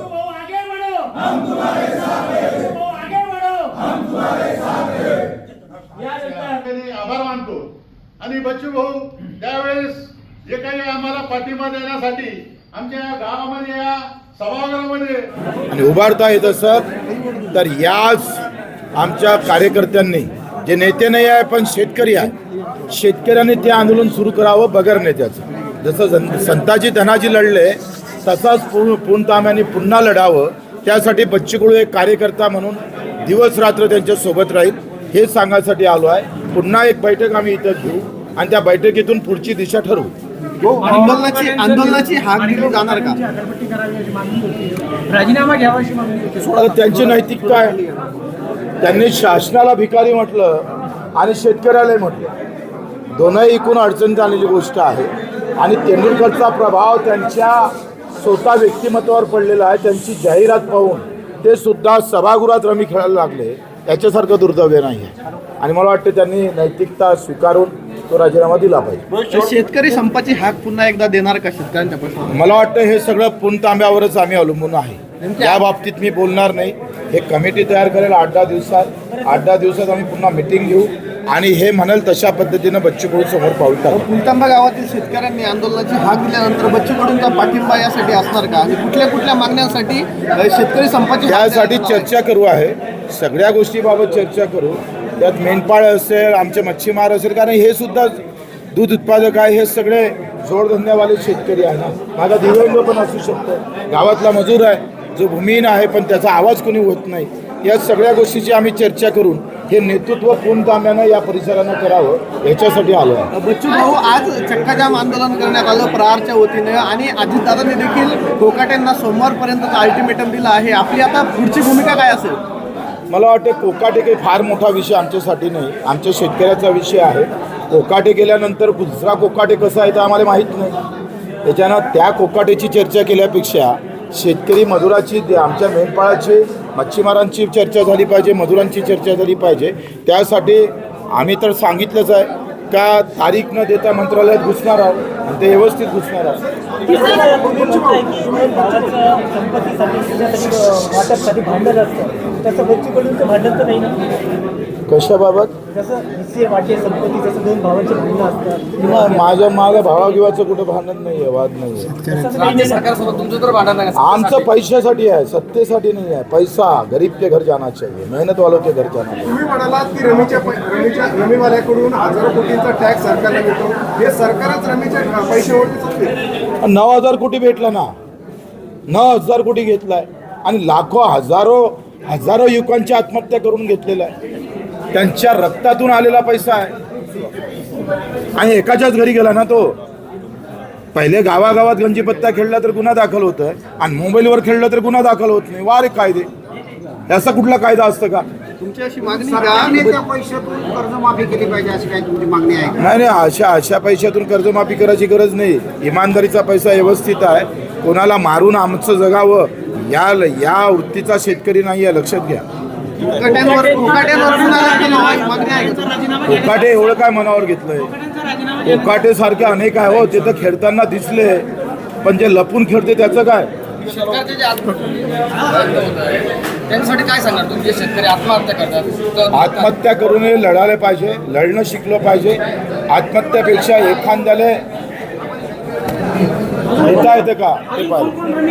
भाऊ आगे बढ़ो बच्चू भाऊ आगे बढ़ो या नंतर त्यांनी आभार मानतो. आणि बच्चू भाऊ त्यावेळेस जे काही आम्हाला पाठिंबा देण्यासाठी आमच्या गावामध्ये या सभागृहामध्ये आणि उभारता येत असत तर याच आमच्या कार्यकर्त्यांनी जे नेते नाही आहे पण शेतकरी आहे शेतकऱ्यांनी ते आंदोलन सुरू करावं बगर नेत्याचं. जसं जन संताजी धनाजी लढले तसाच पूर्ण पूर्णताम्याने पुन्हा लढावं. त्यासाठी बच्चू कडू एक कार्यकर्ता म्हणून दिवस रात्र त्यांच्यासोबत राहील. हे सांगण्यासाठी आलो आहे. पुन्हा एक बैठक आम्ही इथं घेऊ आणि त्या बैठकीतून पुढची दिशा ठरवू. आंदोलनाची आंदोलनाची हाक दिली जाणार का? राजीनामा घ्यावा अशी मागणी होती. आता त्यांची नैतिकता आहे. त्यांनी शासनाला भिकारी म्हटलं आणि शेतकऱ्यालाही म्हटलं. दोनही एकूण अडचणीत आलेली गोष्ट आहे. आणि तेंडुलकरचा प्रभाव त्यांच्या स्वतः व्यक्तिमत्वावर पडलेला आहे त्यांची जाहिरात पाहून ते सुद्धा सभागृहात रमी खेळायला लागले. याच्यासारखं दुर्दैव्य नाही आहे आणि मला वाटतं त्यांनी नैतिकता स्वीकारून तो राजीनामा दिला पाहिजे. शेतकरी संपाची हाक पुन्हा एकदा देणार का शेतकऱ्यांच्या प्रश्न मला वाटतं हे सगळं पुणतांब्यावरच आम्ही अवलंबून आहे. या बाबतीत मी बोलणार नाही. हे कमिटी तयार करेल आठ दहा दिवसात. आठ दहा दिवसात आम्ही पुन्हा मिटिंग घेऊ. आणि हे म्हणाल तशा पद्धतीनं बच्चू कडू समोर पाऊल टाकू पुलतांबा गावातील शेतकऱ्यांनी आंदोलनाची हाक दिल्यानंतर बच्चू कडूंचा पाठिंबा यासाठी असणार का? आणि कुठल्या कुठल्या मागण्यांसाठी शेतकरी संपाची येणार? चर्चा करू आहे. सगळ्या गोष्टीबाबत चर्चा करू. त्यात मेंढपाळ असेल आमचे मच्छीमार असेल कारण हे सुद्धा दूध उत्पादक आहे हे सगळे जोडधंद्यावाले शेतकरी आहे ना. माझा दिव्यांग पण असू शकतो. गावातला मजूर आहे जो भूमिहीन आहे पण त्याचा आवाज कोणी होत नाही. या सगळ्या गोष्टीची आम्ही चर्चा करून हे नेतृत्व पूर्णतांब्यानं या परिसरानं करावं याच्यासाठी आलो आहे. बच्चू भाऊ आज चक्काजाम आंदोलन करण्यात आलं प्रहारच्या वतीनं आणि अजितदादांनी देखील कोकाटेंना सोमवारपर्यंत अल्टिमेटम दिला आहे. आपली आता पुढची भूमिका काय असेल? मला वाटतं कोकाटे काही फार मोठा विषय आमच्यासाठी नाही. आमच्या शेतकऱ्याचा विषय आहे. कोकाटे गेल्यानंतर दुसरा कोकाटे कसा आहे ते आम्हाला माहीत नाही. त्याच्यानं त्या कोकाटेची चर्चा केल्यापेक्षा शेतकरी मजुराची आमच्या मेंढपाळाची मच्छीमारांची चर्चा झाली पाहिजे मजुरांची चर्चा झाली पाहिजे. त्यासाठी आम्ही तर सांगितलंच आहे का तारीख न देता मंत्रालयात घुसणार आहोत आणि ते व्यवस्थित घुसणार आहोत. नाही कशाबाबत म- माझ्या माझ्या भावागिवाचं कुठं भांडण नाही आहे वाद नाही आहे नाही. आमचं पैशासाठी आहे सत्तेसाठी नाही आहे. पैसा गरीब के घर जाना चाहिए मेहनत वालों के घर जाना चाहिए. तुम्ही म्हणालात की रमीच्या पै- रमीच्या रमीवाल्याकडून हजारो कोटींचा टॅक्स सरकारला मिळतो. हे सरकारच रमीच्या पैशावरती चालते नऊ हजार कोटी भेटला ना. नऊ हजार कोटी घेतलाय. आणि लाखो हजारो हजारो युवकांची आत्महत्या करून घेतलेला आहे. त्यांच्या रक्तातून आलेला पैसा आहे. आणि एकाच्याच घरी गेला ना तो. पहिले गावागावात गंजीपत्ता खेळला तर गुन्हा दाखल होतं आणि मोबाईलवर खेळलं तर गुन्हा दाखल होत नाही. वारे कायदे. याचा कुठला कायदा असतं का? तुमची अशी मागणी सरकारने का? त्या पैशातून कर्जमाफी केली पाहिजे अशी काही तुमची मागणी आहे का? नाही नाही. अशा अशा पैशातून कर्जमाफी करायची गरज नाही. इमानदारीचा पैसा व्यवस्थित आहे. कोणाला मारून आमचं जगावं या या वृत्तीचा शेतकरी नाही आहे लक्षात घ्या. कोकाटे एवढं काय मनावर घेतलंय? कोकाटे सारखे अनेक आहे हो ते तर खेळताना दिसले. पण जे लपून खेळते त्याचं काय? आत्महत्या करूनही लढायला पाहिजे लढणं शिकलं पाहिजे. आत्महत्यापेक्षा एखाद्याला येतं का? ते पाहिजे.